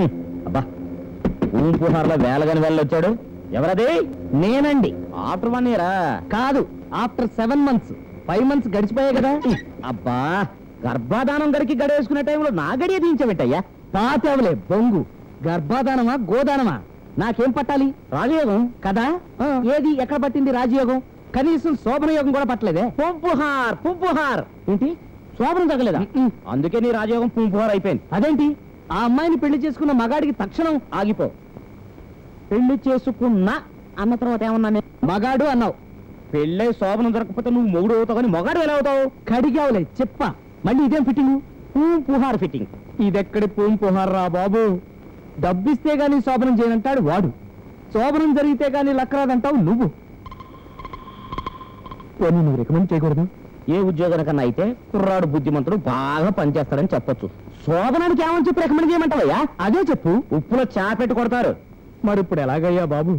అబ్బా ఊంపుహార్లో వేలగని వెళ్ళొచ్చాడు ఎవరది? నేనండి. ఆఫ్టర్ వన్ ఇయరా కాదు after seven months five months గడిచిపోయాయి కదా. అబ్బా గర్భాధానం గడికి గడేసుకునే టైంలో నా గడియ దించబెట్టయ్యా పాతేవలే బొంగు. గర్భాధానమా గోదానమా? నాకేం పట్టాలి? రాజయోగం. కదా? ఏది ఎక్కడ పట్టింది రాజయోగం? కనీసం శోభన యోగం కూడా పట్టలేదే. పుంపుహార్ పుంపుహార్. ఏంటి? శోభనం తగలేదా అందుకే నీ రాజయోగం పుంపుహార్ అయిపోయింది. అదేంటి? ఆ అమ్మాయిని పెళ్ళి చేసుకున్న మగాడికి తక్షణం ఆగిపో. పెళ్ళి చేసుకున్నా అన్న తర్వాత ఏమన్నా నేను? మగాడు అన్నావు. పెళ్ళై శోభనం దొరకపోతే నువ్వు మొగుడు అవుతావు కానీ మగాడు ఎలా అవుతావు? కడిగావులే చెప్ప. మళ్ళీ ఇదేం ఫిట్టింగ్ పూం పుహార్ ఫిట్టింగ్ ఇదెక్కడి పూం పుహార్ రా బాబు? డబ్బిస్తే గానీ శోభనం చేయనంటాడు వాడు. శోభనం జరిగితే గానీ లక్కరాదంటావు నువ్వు. నువ్వు రికమెండ్ చేయకూడదు? ఏ ఉద్యోగానికన్నా అయితే కుర్రాడు బుద్ధిమంతుడు బాగా పనిచేస్తాడని చెప్పొచ్చు. శోభనానికి ఏమని చెప్పి రికమెండ్ చేయమంటావయ్యా? అదే చెప్పు. ఉప్పులో చా పెట్టి కొడతారు. మరి ఇప్పుడు ఎలాగయ్యా బాబు?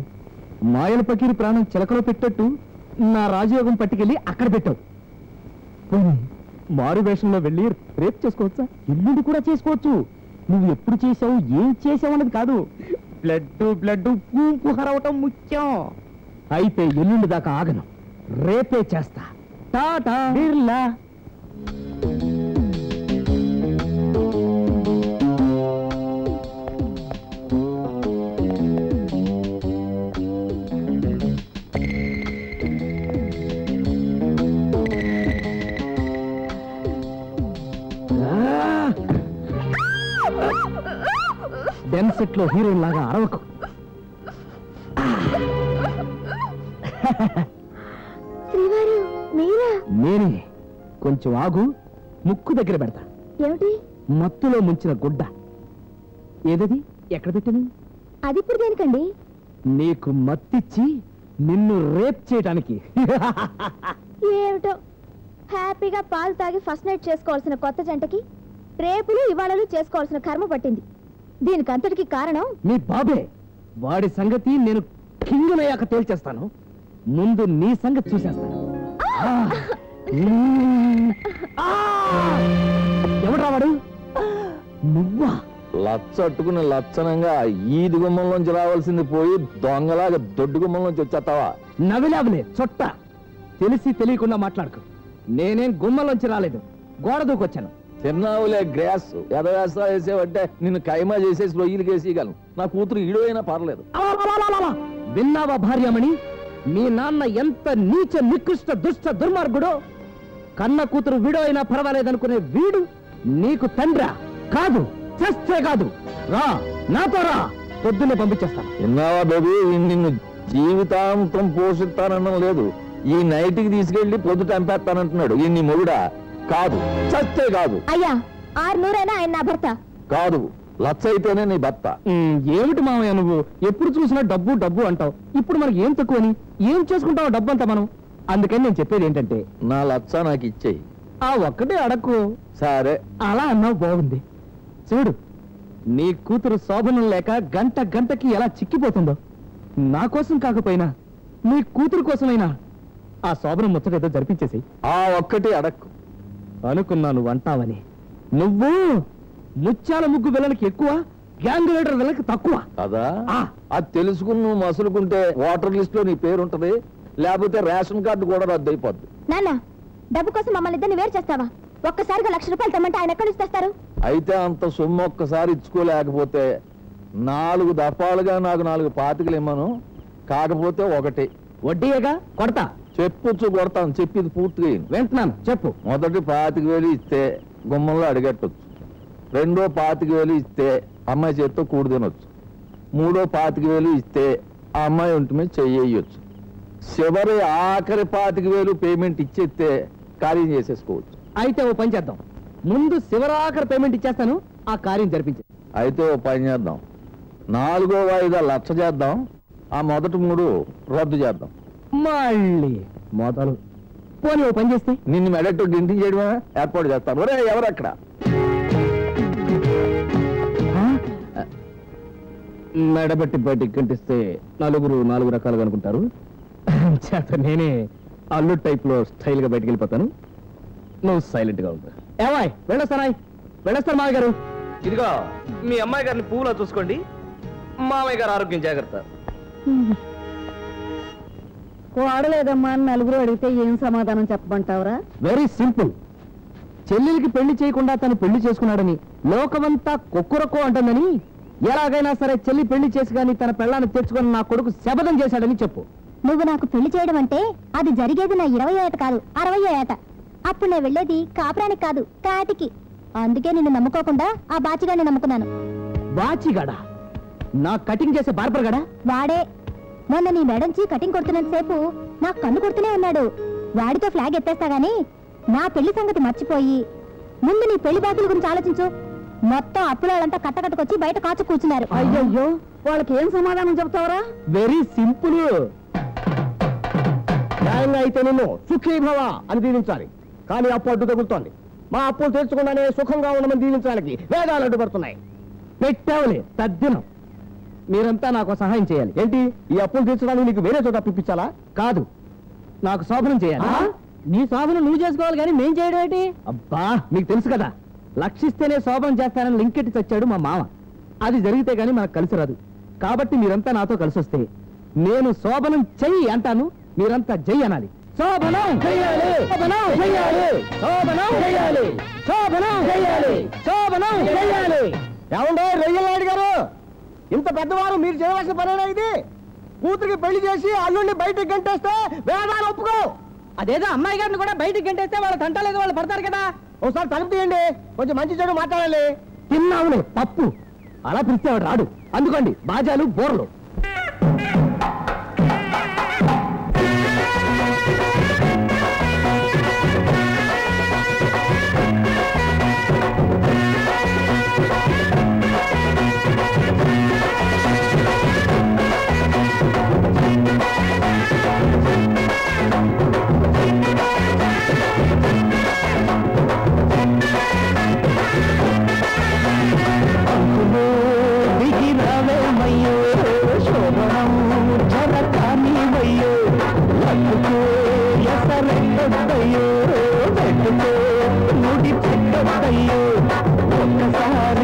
మాయల పకీరి ప్రాణం చిలకలో పెట్టట్టు నా రాజయోగం పట్టుకెళ్ళి అక్కడ పెట్టావు. మారు వేషంలో వెళ్ళి రేపు చేసుకోవచ్చా? ఎల్లుండి కూడా చేసుకోవచ్చు. నువ్వు ఎప్పుడు చేసావు ఏం చేసావు అన్నది కాదు. బ్లడ్ బ్లడ్ పూంపు హరవటం ముఖ్యం. అయితే ఎల్లుండి దాకా ఆగను. రేపే చేస్తా. టాటా. బిర్లా. డెన్సెట్లో హీరోయిన్ లాగా అరవకు. నేనే. కొంచెం ఆగు ముక్కు దగ్గర పెడతా. ఏమిటి? మత్తులో ముంచిన గుడ్డ. ఏదది? ఎక్కడ పెట్టింది? అది ఇప్పుడు దేనికండి నీకు మత్తిచ్చి నిన్ను రేప్ చేయటానికి. ఏమిటో? హ్యాపీగా పాలు తాగి ఫస్ట్ నైట్ చేసుకోవాల్సిన కొత్త జంటకి రేపులు ఇవాళలు చేసుకోవాల్సిన కర్మ పట్టింది. దీనికి అంతటికి కారణం? మీ బాబే. వాడి సంగతి నేను కింగునయ్యాక తేల్చేస్తాను. ముందు నీ సంగతి చూసేస్తాను! ఎవడ్రా వాడు? నువ్వా? లచ్చట్టుకుని లచ్చనంగా ఈది గుమ్మంలోంచి రావాల్సింది పోయి దొంగలాగా దొడ్డు గుమ్మంలోంచి వచ్చేస్తావా? నవిలావులే చొట్ట. తెలిసి తెలియకుండా మాట్లాడుకో. నేనేం గుమ్మలోంచి రాలేదు గోడ దూకొచ్చాను. తిన్నావులే గ్రాస్. ఎదవేస వేసేవంటే నిన్ను కైమా చేసేసి రొయ్యలు వేసేయగలను నా కూతురు ఈడు అయినా పర్లేదు! విన్నావా భార్యమణి? మీ నాన్న ఎంత నీచ నికృష్ట దుష్ట దుర్మార్గుడో? కన్న కూతురు వీడో అయినా పర్వాలేదనుకునే వీడు నీకు తండ్రా? కాదు చేస్తే కాదు. రా నాతో రా. పొద్దున్నే పంపించేస్తాను. విన్నావా బేబీ? నిన్ను జీవితాంతం పోషిస్తానడం లేదు. ఈ నైట్కి తీసుకెళ్ళి పొద్దు చంపేస్తానంటున్నాడు. ఈ నీ మొగుడా? కాదు. చస్తే కాదు. అయ్యా ఆరు నూరైనా ఆయన నా భర్త. కాదు. లచ్చ అయితేనే నీ భర్త. ఏమిటి మామయ్య నువ్వు? ఎప్పుడు చూసినా డబ్బు డబ్బు అంటావు. ఇప్పుడు మనకి ఏం తక్కువని? ఏం చేసుకుంటావు డబ్బు అంతా మనం? అందుకని నేను చెప్పేది ఏంటంటే నా లచ్చ నాకు ఇచ్చేయి. ఆ ఒక్కటే అడక్కు. సరే. అలా అన్నావు బాగుంది. చూడు నీ కూతురు శోభనం లేక గంట గంటకి ఎలా చిక్కిపోతుందో. నా కోసం కాకపోయినా నీ కూతురు కోసమైనా ఆ శోభనం ముచ్చటేదో జరిపించేసి ఆ ఒక్కటి అడక్కు. అనుకున్నా నువ్వు అంటావని. నువ్వు ముత్యాల ముగ్గు విలనికి ఎక్కువ గ్యాంగ్ లీడర్ విలనికి తక్కువ. కదా ఆ. అది తెలుసుకుని నువ్వు మసులుకుంటే ఓటర్ లిస్ట్లో నీ పేరు ఉంటది లేకపోతే రేషన్ కార్డు కూడా రద్దు అయిపోద్ది నాన్న డబ్బు కోసం మమ్మల్ని ఇద్దరిని వేరు చేస్తావా? ఒక్కసారిగా లక్ష రూపాయలు తెమ్మంటే ఆయన ఎక్కడి నుంచి తెస్తారు? అయితే అంత సొమ్ము ఒక్కసారి ఇచ్చుకోలేకపోతే నాలుగు దఫాలుగా నాకు నాలుగు పాతికలు ఇమ్మను కాకపోతే ఒకటి. వడ్డీయేగా? కొడతా. చెప్పుచ్చు కొడతాను చెప్పింది పూర్తిగా. వింటున్నాను చెప్పు. మొదటి పాతిక వేలు ఇస్తే గుమ్మంలో అడిగట్టొచ్చు. రెండో పాతిక వేలు ఇస్తే అమ్మాయి చేత్తో కూడు తినొచ్చు. మూడో పాతిక వేలు ఇస్తే ఆ అమ్మాయి ఒంటి మీద చెయ్యొచ్చు చివరి ఆఖరి పాతిక వేలు పేమెంట్ ఇచ్చేస్తే కార్యం చేసేసుకోవచ్చు. అయితే ఓ పని చేద్దాం. ముందు శివరాఖరి పేమెంట్ ఇచ్చేస్తాను ఆ కార్యం జరిపించే. అయితే ఓ పని చేద్దాం. నాలుగో వాయిదా లక్ష చేద్దాం ఆ మొదటి మూడు రద్దు చేద్దాం. మళ్ళీ. మొదలు పోనీ ఓ పని చేస్తే. నిన్ను మెడట్టు డింటి చేయడమే ఏర్పాటు చేస్తాను. ఒరే ఎవరు అక్కడ మెడబెట్టి బయటికి కంటిస్తే నలుగురు నాలుగు రకాలుగా అనుకుంటారు. చేత నేనే అల్లు టైప్లో స్టైల్గా బయటికి వెళ్ళిపోతాను. నువ్వు సైలెంట్గా ఉంటా ఏవాయ్ వెళ్ళొస్తానాయ్. వెళ్ళొస్తాను మావి గారు. ఇదిగో మీ అమ్మాయి గారిని పువ్వులో చూసుకోండి. మామయ్య గారు ఆరోగ్యం జాగ్రత్త. వాడలేదమ్మా అని నలుగురు అడిగితే ఏం సమాధానం చెప్పమంటావురా? వెరీ సింపుల్ చెల్లెలికి పెళ్ళి చేయకుండా తను పెళ్ళి చేసుకున్నాడని లోకమంతా కొక్కురకో అంటుందని ఎలాగైనా సరే చెల్లి పెళ్ళి చేసి కానీ తన పెళ్ళాన్ని తెచ్చుకొని నా కొడుకు శపథం చేశాడని చెప్పు. నువ్వు నాకు పెళ్ళి చేయడం అంటే అది జరిగేది నా ఇరవై ఏట కాదు అరవై ఏట. అప్పుడు నేను వెళ్ళేది కాపురానికి కాదు కాటికి అందుకే నిన్ను నమ్ముకోకుండా ఆ బాచిగాన్ని నమ్ముకున్నాను. బాచిగాడా? నా కటింగ్ చేసే బార్బర్ గడా? వాడే మొన్న నీ మెడంచి కటింగ్ కొడుతున్నంత సేపు నాకు కన్ను కొడుతూనే ఉన్నాడు. వాడితో ఫ్లాగ్ ఎత్తేస్తా గానీ నా పెళ్ళి సంగతి మర్చిపోయి ముందు నీ పెళ్ళి బాకుల గురించి ఆలోచించు. మొత్తం అప్పులంతా కట్టకట్టుకొచ్చి బయట కాచు కూర్చున్నారు. అయ్యయ్యో వాళ్ళకి ఏం సమాధానం చెప్తావురా వెరీ సింపుల్. న్యాయంగా అయితే నిన్ను సుఖీ భవ అని దీవించాలి. కానీ అప్పు అడ్డు తగులుతోంది. మా అప్పులు తెచ్చుకుండానే సుఖంగా ఉండమని దీవించడానికి వేదాలు అడ్డుపడుతున్నాయి. పెట్టావులే తద్దినం. మీరంతా నాకు సహాయం చేయాలి. ఏంటి? ఈ అప్పులు తీర్చడానికి నీకు వేరే చోట పిప్పించాలా కాదు. నాకు శోభనం చేయాలి. నీ శోభనం నువ్వు చేసుకోవాలి కానీ మేం చేయడం ఏంటి? అబ్బా మీకు తెలుసు కదా. లక్షిస్తేనే శోభనం చేస్తానని లింకెట్టి చచ్చాడు మా మామ. అది జరిగితే గానీ మనకు కలిసి రాదు. కాబట్టి మీరంతా నాతో కలిసి వస్తే నేను శోభనం చెయ్యి అంటాను. మీరంతా జై అనాలి. శోభనం ఏమండో రొయ్యలాడి గారు? ఇంత పెద్దవారు మీరు చేయవలసిన పనేనా ఇది? కూతురికి పెళ్ళి చేసి అల్లుడిని బయటికి గంటేస్తే వేదాలు ఒప్పుకో. అదేదో అమ్మాయి గారిని కూడా బయటికి గంటేస్తే వాళ్ళ తంటలేదు వాళ్ళు పడతారు కదా. ఒకసారి తలుపు తీయండి. కొంచెం మంచి చెడు మాట్లాడాలి. తిన్నావులే తప్పు అలా పిలిచేవాడు రాడు. అందుకోండి బాజాలు బోర్లు. ఎసరెట్టొద్దయ్యో పెట్టుకో నుడి పెట్టొద్దయ్యో ఒక్కసారి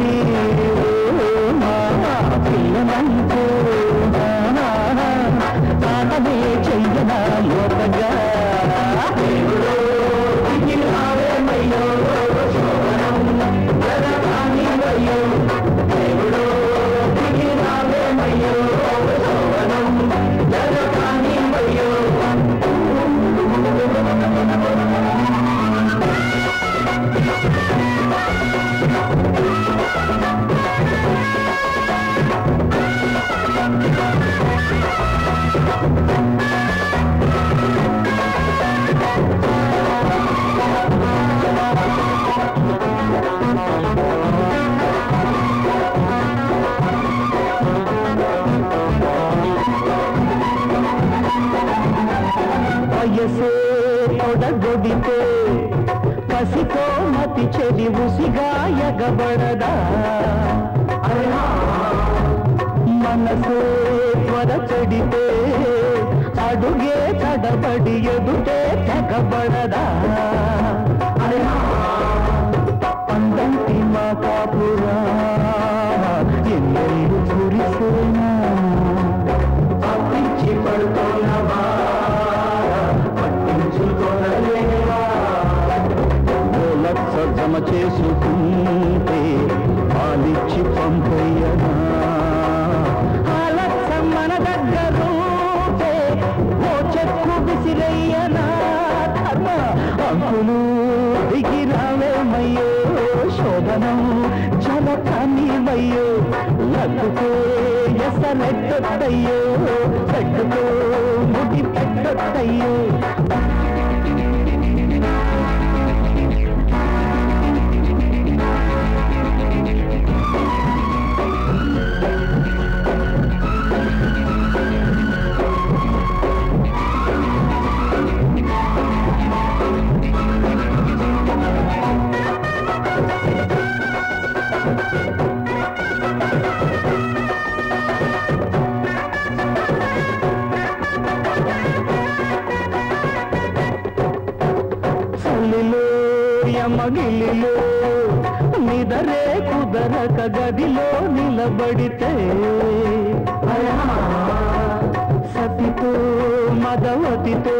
త్వర చెడితే అడుగే తడబడి ఎదుటే తెగబడదా? పందంటి మా కాపురా ఎన్నెల్లు కురిసేనా? పప్పించి పడుతున్నవా పట్టించుకోలేవా లక్ష జమ చేసుకుంటే పాలిచ్చి పంపయ్యనా శోభనం జలకనివయ్యో లక్కుకో ఎసరెట్టొద్దయ్యో పెట్టుకో ముడి పెట్టొద్దయ్యో కుదరే కుదరక గదిలో నిలబడితే. సతితో మదవతితో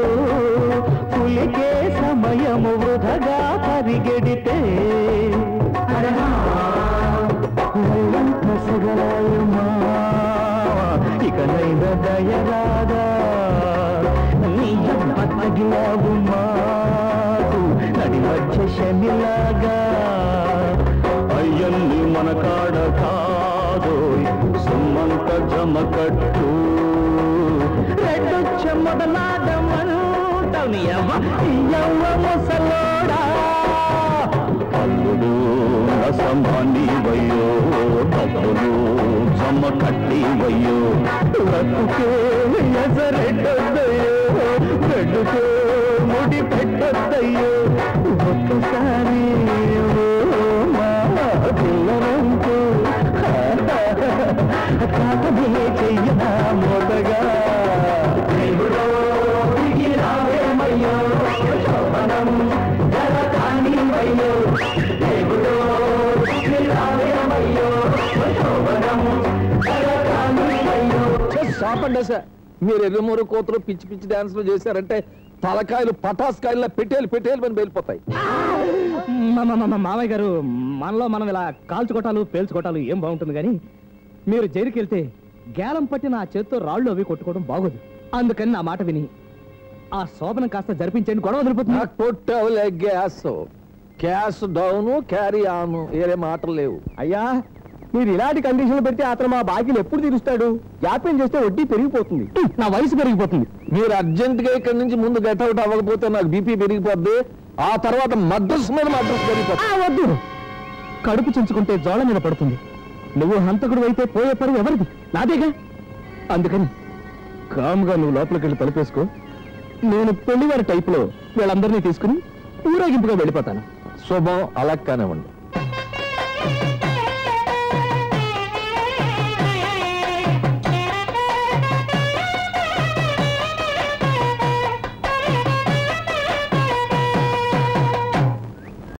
పులికే సమయము వృధగా పరిగెడితే. సగలాయమా ఇక నైద దయరాదా నీ బతగిలావు మాకు నడి మధ్య శనిలాగా. మన కాడ కాదో సుమ్మంత జమకట్టు. రెడ్డు చెమ్మదలాడమంటావు నీ అవ్వ యవ్వ ముసలోడా. అల్లుడు అసంభాని వయ్యో డబ్బులు జమ కట్టి వయ్యో రెడ్డుకే ముడి పెట్టొద్దయ్యో ఒక్కసారి సాపండి సార్. మీరు ఎర్రమూరు కూతురు పిచ్చి పిచ్చి డాన్సులు చేశారంటే తలకాయలు పటాస్కాయల్లో పెట్టేలు పెట్టేలు పని వెళ్ళిపోతాయి మామయ్య గారు మనలో మనం ఇలా కాల్చుకోటాలు పేల్చుకోటాలు ఏం బాగుంటుంది కానీ మీరు జైలుకి వెళ్తే గేలం పట్టి నా చేత్తో రాళ్ళు అవి కొట్టుకోవడం బాగోదు. అందుకని నా మాట విని ఆ శోభనం కాస్త జరిపించండి గొడవ వదిలిపోతుంది. Gas. Cash down carry on వేరే మాటలు లేవు. అయ్యా మీరు ఇలాంటి కండిషన్లు పెడితే అతను మా బాకీలు ఎప్పుడు తీరుస్తాడు? జాప్యం చేస్తే వడ్డీ పెరిగిపోతుంది. నా వయసు పెరిగిపోతుంది. మీరు అర్జెంట్గా ఇక్కడి నుంచి ముందు గెట్అవుట్ అవ్వకపోతే నాకు బీపీ పెరిగిపోద్ది. ఆ తర్వాత మద్రస్ మీద మద్రస్ పెరిగిపోతుంది వద్దు. కడుపు చించుకుంటే జోళ మీద పడుతుంది. నువ్వు హంతకుడు అయితే పోయే పరువు ఎవరిది? నాదేగా? అందుకని కాముగా నువ్వు లోపలికి వెళ్ళి తలుపేసుకో. నేను పెళ్ళివారి టైపులో వీళ్ళందరినీ తీసుకుని ఊరేగింపుగా వెళ్ళిపోతాను. శుభం అలా కానివ్వండి.